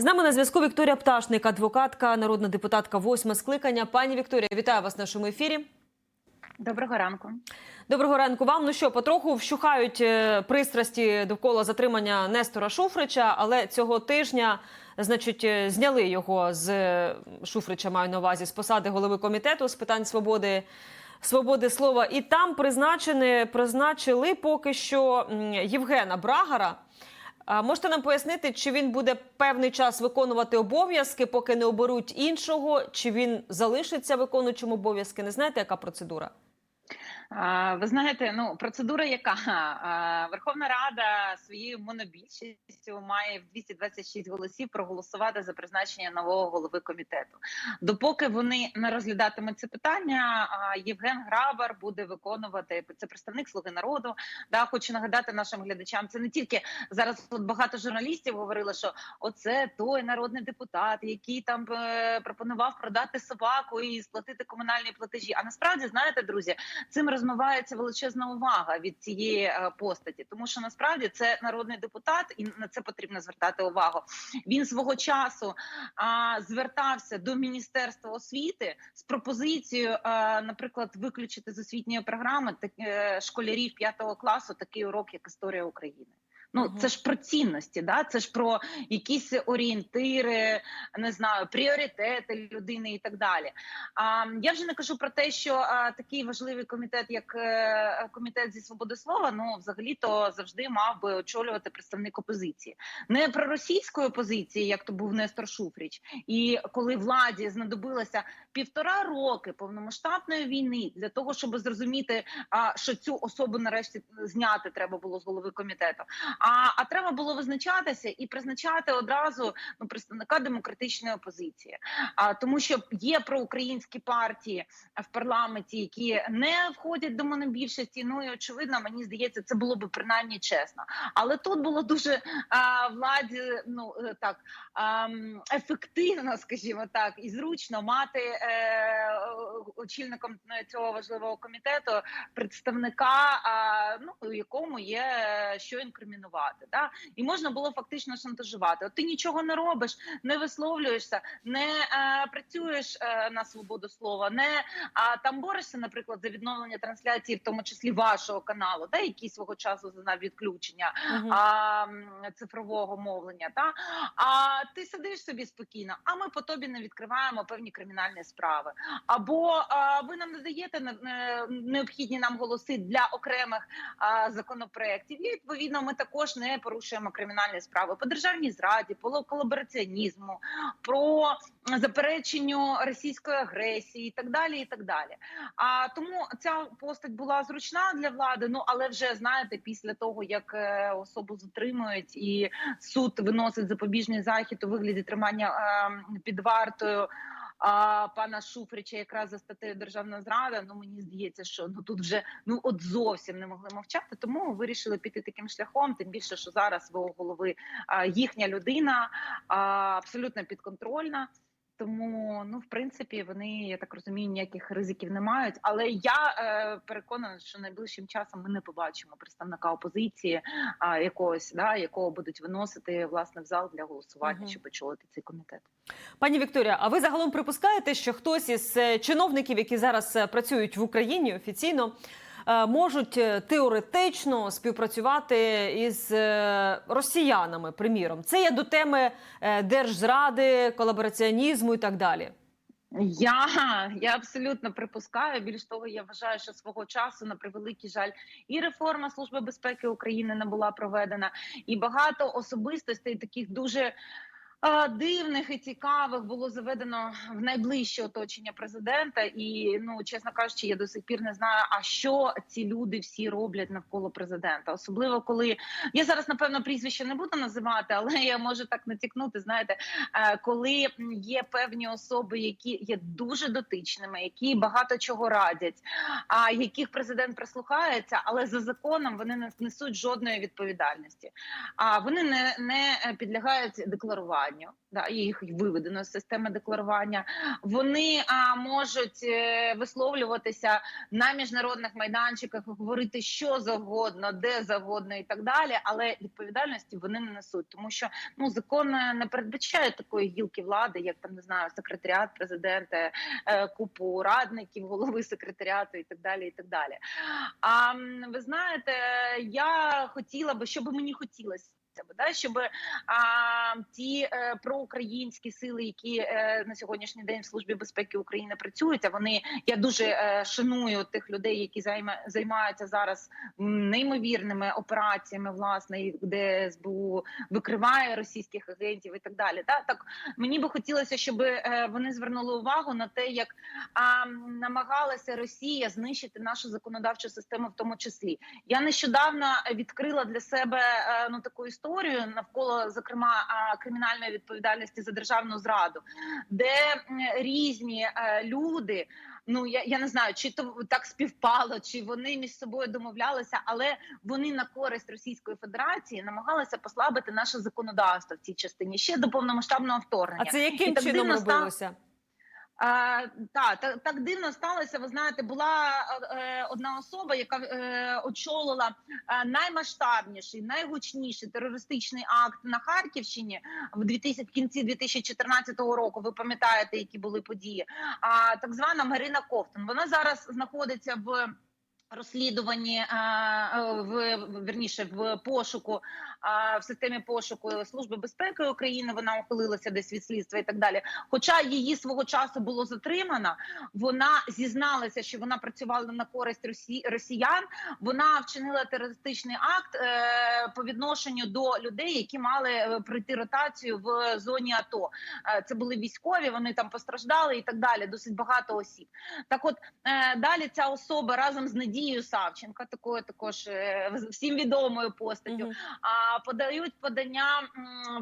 З нами на зв'язку Вікторія Пташник, адвокатка, народна депутатка восьме скликання. Пані Вікторія, вітаю вас в нашому ефірі. Доброго ранку. Доброго ранку вам. Ну що, потроху вщухають е, пристрасті довкола затримання Нестора Шуфрича, але цього тижня, значить, е, зняли його з е, Шуфрича, маю на увазі, з посади голови комітету з питань свободи. Свободи слова, і там призначені, призначили поки що Євгена Брагара. Можете нам пояснити, чи він буде певний час виконувати обов'язки, поки не оберуть іншого, чи він залишиться виконуючим обов'язки? Не знаєте, яка процедура? Ви знаєте, ну процедура, яка Верховна Рада своєю монобільшістю має в 226 голосів проголосувати за призначення нового голови комітету. Допоки вони не розглядатимуть це питання, Євген Грабар буде виконувати це представник Слуги народу. Да, хочу нагадати нашим глядачам. Це не тільки зараз. Тут багато журналістів говорили, що оце той народний депутат, який там е, пропонував продати собаку і сплатити комунальні платежі. А насправді знаєте, друзі, цим розмивається величезна увага від цієї е, постаті, тому що насправді це народний депутат, і на це потрібно звертати увагу. Він свого часу а, звертався до міністерства освіти з пропозицією, а, наприклад, виключити з освітньої програми так, е, школярів п'ятого класу такий урок, як історія України. Ну, Мгм. це ж про цінності, да? це ж про якісь орієнтири, не знаю, пріоритети людини і так далі. А я вже не кажу про те, що а, такий важливий комітет, як е, комітет зі свободи слова, ну взагалі то завжди мав би очолювати представник опозиції, не про російської опозиції, як то був Нестор Шуфріч, і коли владі знадобилося півтора роки повномасштабної війни для того, щоб зрозуміти, а, що цю особу нарешті зняти треба було з голови комітету. А, а треба було визначатися і призначати одразу ну представника демократичної опозиції. А тому, що є проукраїнські партії в парламенті, які не входять до монобільшості. Ну і очевидно, мені здається, це було би принаймні чесно. Але тут було дуже а, владі, ну е, так а, ефективно, скажімо так, і зручно мати е, очільником цього важливого комітету представника, а, ну у якому є е, що інкримінувати. Да? І можна було фактично шантажувати. От ти нічого не робиш, не висловлюєшся, не е, працюєш е, на свободу слова, не а там борешся, наприклад, за відновлення трансляції, в тому числі вашого каналу, да, який свого часу зазнав відключення Мгм. а, цифрового мовлення. Та а ти сидиш собі спокійно, а ми по тобі не відкриваємо певні кримінальні справи. Або а, ви нам не даєте не- не- необхідні нам голоси для окремих а, законопроєктів. І відповідно ми також не порушуємо кримінальні справи по державній зраді, по колабораціонізму, про запереченню російської агресії і так далі. І так далі. А тому ця постать була зручна для влади. Ну але вже знаєте, після того як е, особу затримують і суд виносить запобіжний захід у вигляді тримання е, під вартою. А пана Шуфрича якраз за статтею державна зрада. Ну мені здається, що ну тут вже ну от зовсім не могли мовчати. Тому вирішили піти таким шляхом. Тим більше, що зараз свого голови а, їхня людина а, абсолютно підконтрольна. Тому, ну в принципі, вони я так розумію, ніяких ризиків не мають. Але я е, переконана, що найближчим часом ми не побачимо представника опозиції а, якогось, да, якого будуть виносити власне в зал для голосування, Мгм. щоб очолити цей комітет. Пані Вікторія, а ви загалом припускаєте, що хтось із е, чиновників, які зараз е, працюють в Україні офіційно, можуть е, теоретично співпрацювати із е, росіянами, приміром? Це є до теми е, держзради, колабораціонізму і так далі. Я, я абсолютно припускаю. Більш того, я вважаю, що свого часу на превеликий жаль і реформа служби безпеки України не була проведена, і багато особистостей таких дуже. Дивних і цікавих було заведено в найближче оточення президента, і ну чесно кажучи, я до сих пір не знаю, а що ці люди всі роблять навколо президента. Особливо коли я зараз напевно прізвище не буду називати, але я можу так натякнути. Знаєте, е, коли є певні особи, які є дуже дотичними, які багато чого радять, а яких президент прислухається, але за законом вони не несуть жодної відповідальності. А вони не, не підлягають декларуванню. Декларуванню. Да, їх виведено з системи декларування. Вони а, можуть е, висловлюватися на міжнародних майданчиках, говорити що завгодно, де завгодно і так далі. Але відповідальності вони не несуть, тому що ну закон е, не передбачає такої гілки влади, як там не знаю, секретаріат президента, е, купу радників, голови секретаріату і так далі. І так далі. А ви знаєте, я хотіла би, що би мені хотілося. Б, Да, щоб а, ті е, проукраїнські сили, які е, на сьогоднішній день в службі безпеки України працюють, а вони я дуже е, шаную тих людей, які займа, займаються зараз неймовірними операціями, власне, де СБУ викриває російських агентів і так далі. Да? Так мені би хотілося, щоб е, вони звернули увагу на те, як а, намагалася Росія знищити нашу законодавчу систему, в тому числі. Я нещодавно відкрила для себе е, ну таку історію навколо зокрема кримінальної відповідальності за державну зраду, де різні е, люди. Ну я, я не знаю, чи то так співпало, чи вони між собою домовлялися, але вони на користь Російської Федерації намагалися послабити наше законодавство в цій частині ще до повномасштабного вторгнення. А це яким чином робилося? А, та, так, так дивно сталося. Ви знаєте, була е, одна особа, яка е, очолила е, наймасштабніший, найгучніший терористичний акт на Харківщині в 2000, в кінці 2014 року. Ви пам'ятаєте, які були події? А так звана Марина Ковтун. Вона зараз знаходиться в. Розслідуванні е, е, в верніше в пошуку е, в системі пошуку служби безпеки України. Вона ухилилася десь від слідства і так далі. Хоча її свого часу було затримано, вона зізналася, що вона працювала на користь Росі... росіян. Вона вчинила терористичний акт е, по відношенню до людей, які мали е, пройти ротацію в зоні АТО. Е, це були військові, вони там постраждали і так далі. Досить багато осіб. Так, от е, далі ця особа разом з Надією Савченко, такою також е, всім відомою постаттю, Мгм. а подають подання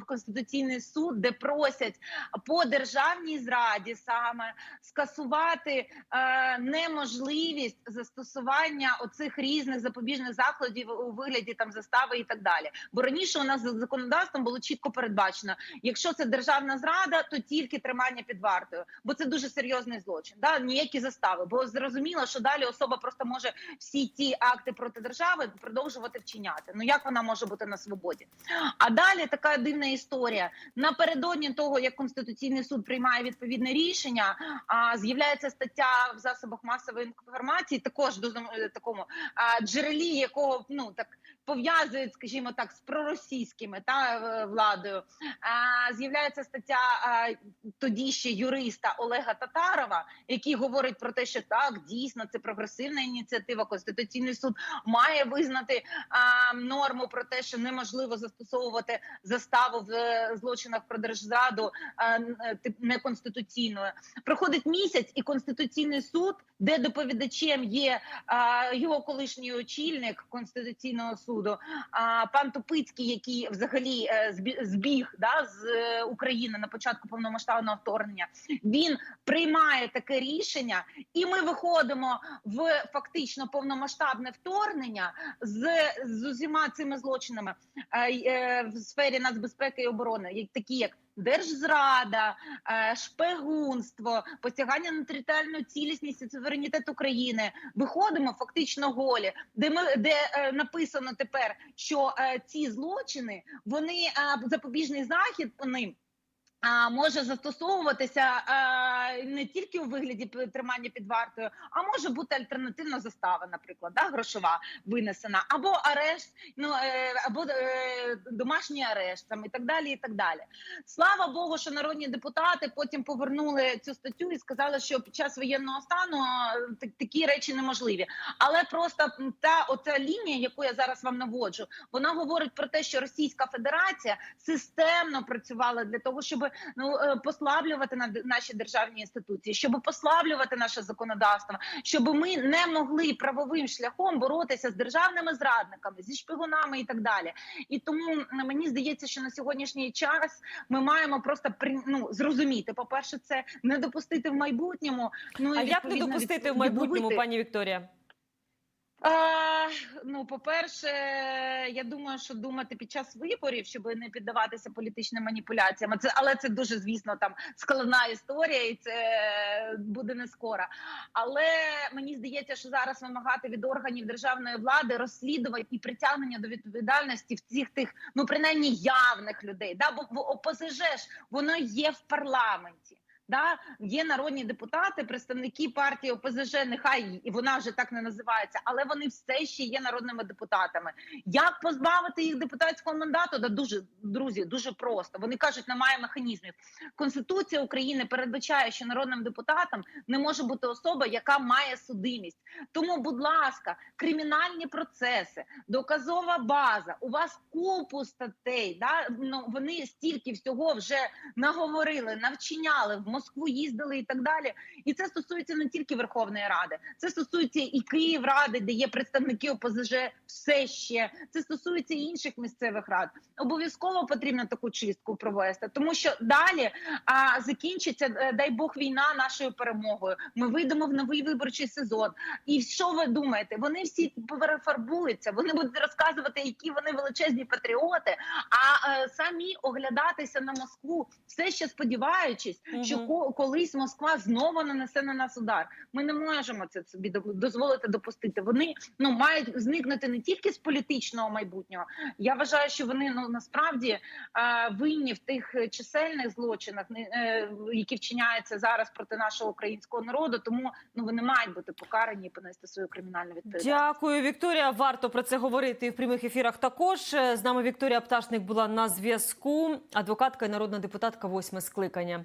в конституційний суд, де просять по державній зраді саме скасувати е, неможливість застосування оцих різних запобіжних заходів у вигляді там застави і так далі. Бо раніше у нас за законодавством було чітко передбачено, якщо це державна зрада, то тільки тримання під вартою, бо це дуже серйозний злочин. Да, ніякі застави, бо зрозуміло, що далі особа просто може всі ті акти проти держави продовжувати вчиняти. Ну як вона може бути на свободі? А далі така дивна історія. Напередодні того, як конституційний суд приймає відповідне рішення, а з'являється стаття в засобах масової інформації, також до такому а, джерелі, якого ну так пов'язують, скажімо так, з проросійськими та е, владою. А, з'являється стаття тоді ще юриста Олега Татарова, який говорить про те, що так дійсно це прогресивна ініціатива. Конституційний суд має визнати норму про те, що неможливо застосовувати заставу в е, злочинах про держзраду е, неконституційною. Проходить місяць, і конституційний суд, де доповідачем є його колишній очільник конституційного суду, а, пан Тупицький, який взагалі е, збіг да, з е, України на початку повномасштабного вторгнення, він приймає таке рішення, і ми виходимо в фактично повномасштабне вторгнення з, з усіма цими злочинами е, в сфері нацбезпеки і оборони, такі як. Держзрада, е, шпигунство, посягання на територіальну цілісність і суверенітет України. Виходимо фактично голі, де ми де е, написано тепер, що е, ці злочини вони запобіжний захід по ним. Може застосовуватися не тільки у вигляді тримання під вартою, а може бути альтернативна застава, наприклад, да, грошова винесена, або арешт, ну е, або е, домашній арешт там і так далі. І так далі. Слава Богу, що народні депутати потім повернули цю статтю і сказали, що під час воєнного стану такі речі неможливі. Але просто та оця лінія, яку я зараз вам наводжу, вона говорить про те, що Російська Федерація системно працювала для того, щоб ну е, послаблювати на наші державні інституції, щоб послаблювати наше законодавство, щоб ми не могли правовим шляхом боротися з державними зрадниками, зі шпигунами і так далі. І тому мені здається, що на сьогоднішній час ми маємо просто ну, зрозуміти. По перше, це не допустити в майбутньому. Ну А як не допустити від- в майбутньому, пані Вікторія? А, ну, по-перше, я думаю, що думати під час виборів, щоб не піддаватися політичним маніпуляціям. Це але це дуже звісно там складна історія, і це буде не скоро. Але мені здається, що зараз вимагати від органів державної влади розслідувань і притягнення до відповідальності в цих тих, ну принаймні явних людей. Да, бо в ОПЗЖ ж воно є в парламенті. Да, є народні депутати, представники партії ОПЗЖ, нехай і вона вже так не називається, але вони все ще є народними депутатами. Як позбавити їх депутатського мандату? Да дуже друзі, дуже просто. Вони кажуть, немає механізмів. Конституція України передбачає, що народним депутатом не може бути особа, яка має судимість. Тому, будь ласка, кримінальні процеси, доказова база. У вас купу статей. Да? Ну вони стільки всього вже наговорили, навчиняли в Москву їздили і так далі. І це стосується не тільки Верховної Ради, це стосується і Київради, де є представники ОПЗЖ, все ще це стосується і інших місцевих рад. Обов'язково потрібно таку чистку провести, тому що далі а, закінчиться, е, дай Бог, війна нашою перемогою. Ми вийдемо в новий виборчий сезон. І що ви думаєте? Вони всі перефарбуються, вони будуть розказувати, які вони величезні патріоти, а е, самі оглядатися на Москву, все ще сподіваючись, що колись Москва знову нанесе на нас удар. Ми не можемо це собі до- дозволити допустити. Вони ну мають зникнути не тільки з політичного майбутнього. Я вважаю, що вони ну насправді винні в тих чисельних злочинах, не- е, які вчиняються зараз проти нашого українського народу. Тому ну вони мають бути покарані і понести свою кримінальну відповідальність. Дякую, Вікторія. Варто про це говорити в прямих ефірах. Також Е, з нами Вікторія Пташник була на зв'язку. Адвокатка і народна депутатка восьме скликання.